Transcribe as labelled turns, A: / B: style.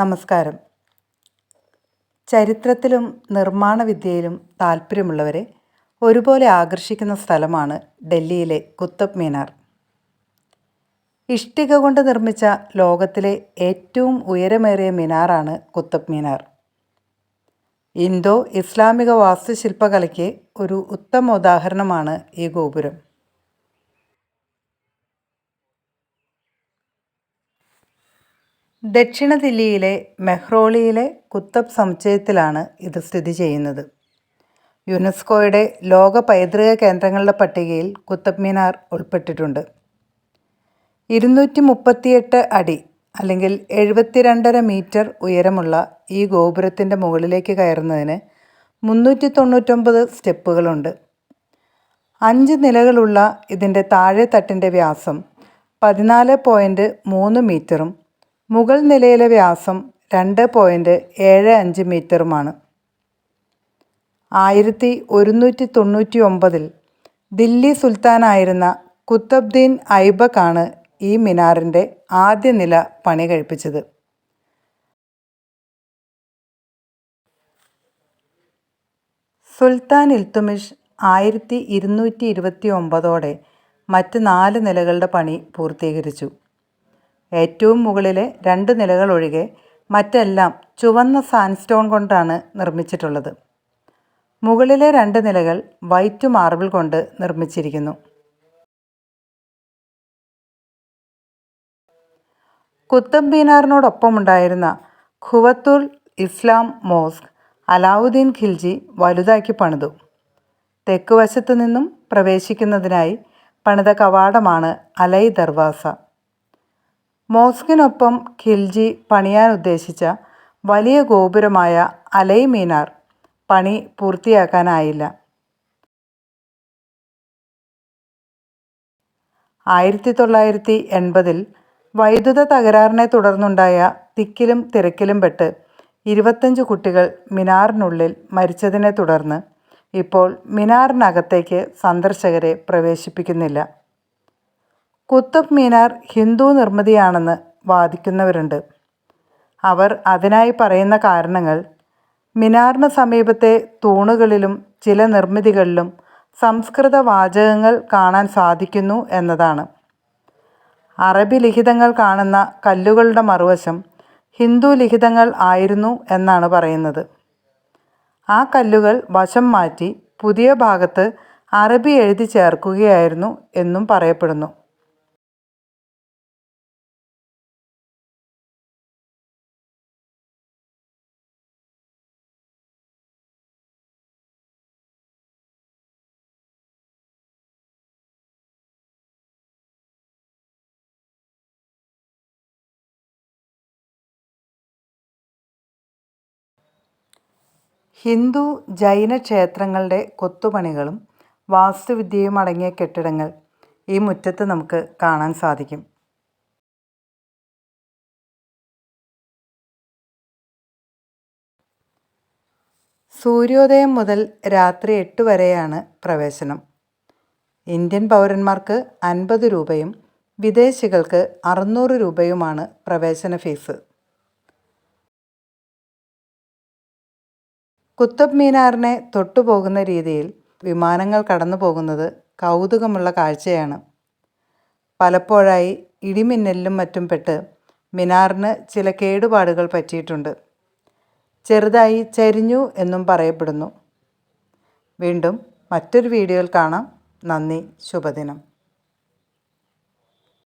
A: നമസ്കാരം. ചരിത്രത്തിലും നിർമ്മാണ വിദ്യയിലും താല്പര്യമുള്ളവരെ ഒരുപോലെ ആകർഷിക്കുന്ന സ്ഥലമാണ് ഡൽഹിയിലെ കുത്തബ് മീനാർ. ഇഷ്ടിക കൊണ്ട് നിർമ്മിച്ച ലോകത്തിലെ ഏറ്റവും ഉയരമേറിയ മിനാറാണ് കുത്തബ് മീനാർ. ഇന്തോ ഇസ്ലാമിക വാസ്തുശില്പകലയ്ക്ക് ഒരു ഉത്തമ ഉദാഹരണമാണ് ഈ ഗോപുരം. ദക്ഷിണ ദില്ലിയിലെ മെഹ്റോളിയിലെ കുത്തബ് സമുച്ചയത്തിലാണ് ഇത് സ്ഥിതി ചെയ്യുന്നത്. യുനെസ്കോയുടെ ലോക പൈതൃക കേന്ദ്രങ്ങളുടെ പട്ടികയിൽ കുത്തബ് മിനാർ ഉൾപ്പെട്ടിട്ടുണ്ട്. ഇരുന്നൂറ്റി മുപ്പത്തിയെട്ട് അടി അല്ലെങ്കിൽ എഴുപത്തിരണ്ടര മീറ്റർ ഉയരമുള്ള ഈ ഗോപുരത്തിന്റെ മുകളിലേക്ക് കയറുന്നതിന് മുന്നൂറ്റി തൊണ്ണൂറ്റൊമ്പത് സ്റ്റെപ്പുകളുണ്ട്. അഞ്ച് നിലകളുള്ള ഇതിന്റെ താഴെത്തട്ടിന്റെ വ്യാസം പതിനാല് പോയിന്റ് മൂന്ന് മീറ്ററും മുകൾ നിലയിലെ വ്യാസം രണ്ട് പോയിന്റ് ഏഴ് അഞ്ച് മീറ്ററുമാണ്. ആയിരത്തി ഒരുന്നൂറ്റി തൊണ്ണൂറ്റി ഒമ്പതിൽ ദില്ലി സുൽത്താനായിരുന്ന കുത്തബ്ദീൻ ഐബക്കാണ് ഈ മിനാറിന്റെ ആദ്യ നില പണി കഴിപ്പിച്ചത്. സുൽത്താൻ ഇൽത്തുമിഷ് ആയിരത്തി ഇരുന്നൂറ്റി ഇരുപത്തി ഒമ്പതോടെ മറ്റ് നാല് നിലകളുടെ പണി പൂർത്തീകരിച്ചു. ഏറ്റവും മുകളിലെ രണ്ട് നിലകൾ ഒഴികെ മറ്റെല്ലാം ചുവന്ന സാൻസ്റ്റോൺ കൊണ്ടാണ് നിർമ്മിച്ചിട്ടുള്ളത്. മുകളിലെ രണ്ട് നിലകൾ വൈറ്റ് മാർബിൾ കൊണ്ട് നിർമ്മിച്ചിരിക്കുന്നു. കുത്തബ് മീനാറിനോടൊപ്പമുണ്ടായിരുന്ന ഖുവത്തുൽ ഇസ്ലാം മോസ്ക് അലാവുദ്ദീൻ ഖിൽജി വലുതാക്കി പണിതു. തെക്ക് വശത്തു നിന്നും പ്രവേശിക്കുന്നതിനായി പണിത കവാടമാണ് അലൈ ദർവാസ മോസ്കിനൊപ്പം ഖിൽജി പണിയാൻ ഉദ്ദേശിച്ച വലിയ ഗോപുരമായ അലൈ മീനാർ പണി പൂർത്തിയാക്കാനായില്ല. ആയിരത്തി തൊള്ളായിരത്തി എൺപതിൽ വൈദ്യുത തകരാറിനെ തുടർന്നുണ്ടായ തിക്കിലും തിരക്കിലും പെട്ട് ഇരുപത്തഞ്ച് കുട്ടികൾ മിനാറിനുള്ളിൽ മരിച്ചതിനെ തുടർന്ന് ഇപ്പോൾ മിനാറിനകത്തേക്ക് സന്ദർശകരെ പ്രവേശിപ്പിക്കുന്നില്ല. കുത്തബ് മീനാർ ഹിന്ദു നിർമ്മിതിയാണെന്ന് വാദിക്കുന്നവരുണ്ട്. അവർ അതിനായി പറയുന്ന കാരണങ്ങൾ മിനാറിന് സമീപത്തെ തൂണുകളിലും ചില നിർമ്മിതികളിലും സംസ്കൃത വാചകങ്ങൾ കാണാൻ സാധിക്കുന്നു എന്നതാണ്. അറബി ലിഖിതങ്ങൾ കാണുന്ന കല്ലുകളുടെ മറുവശം ഹിന്ദു ലിഖിതങ്ങൾ ആയിരുന്നു എന്നാണ് പറയുന്നത്. ആ കല്ലുകൾ വശം മാറ്റി പുതിയ ഭാഗത്ത് അറബി എഴുതി ചേർക്കുകയായിരുന്നു എന്നും പറയപ്പെടുന്നു. ഹിന്ദു ജൈന ക്ഷേത്രങ്ങളുടെ കൊത്തുപണികളും വാസ്തുവിദ്യയും അടങ്ങിയ കെട്ടിടങ്ങൾ ഈ മുറ്റത്ത് നമുക്ക് കാണാൻ സാധിക്കും. സൂര്യോദയം മുതൽ രാത്രി എട്ട് വരെയാണ് പ്രവേശനം. ഇന്ത്യൻ പൗരന്മാർക്ക് അൻപത് രൂപയും വിദേശികൾക്ക് അറുന്നൂറ് രൂപയുമാണ് പ്രവേശന ഫീസ്. കുത്തബ് മീനാറിനെ തൊട്ടുപോകുന്ന രീതിയിൽ വിമാനങ്ങൾ കടന്നു പോകുന്നത് കൗതുകമുള്ള കാഴ്ചയാണ്. പലപ്പോഴായി ഇടിമിന്നലിലും മറ്റും പെട്ട് മിനാറിന് ചില കേടുപാടുകൾ പറ്റിയിട്ടുണ്ട്. ചെറുതായി ചരിഞ്ഞു എന്നും പറയപ്പെടുന്നു. വീണ്ടും മറ്റൊരു വീഡിയോയിൽ കാണാം. നന്ദി ശുഭദിനം.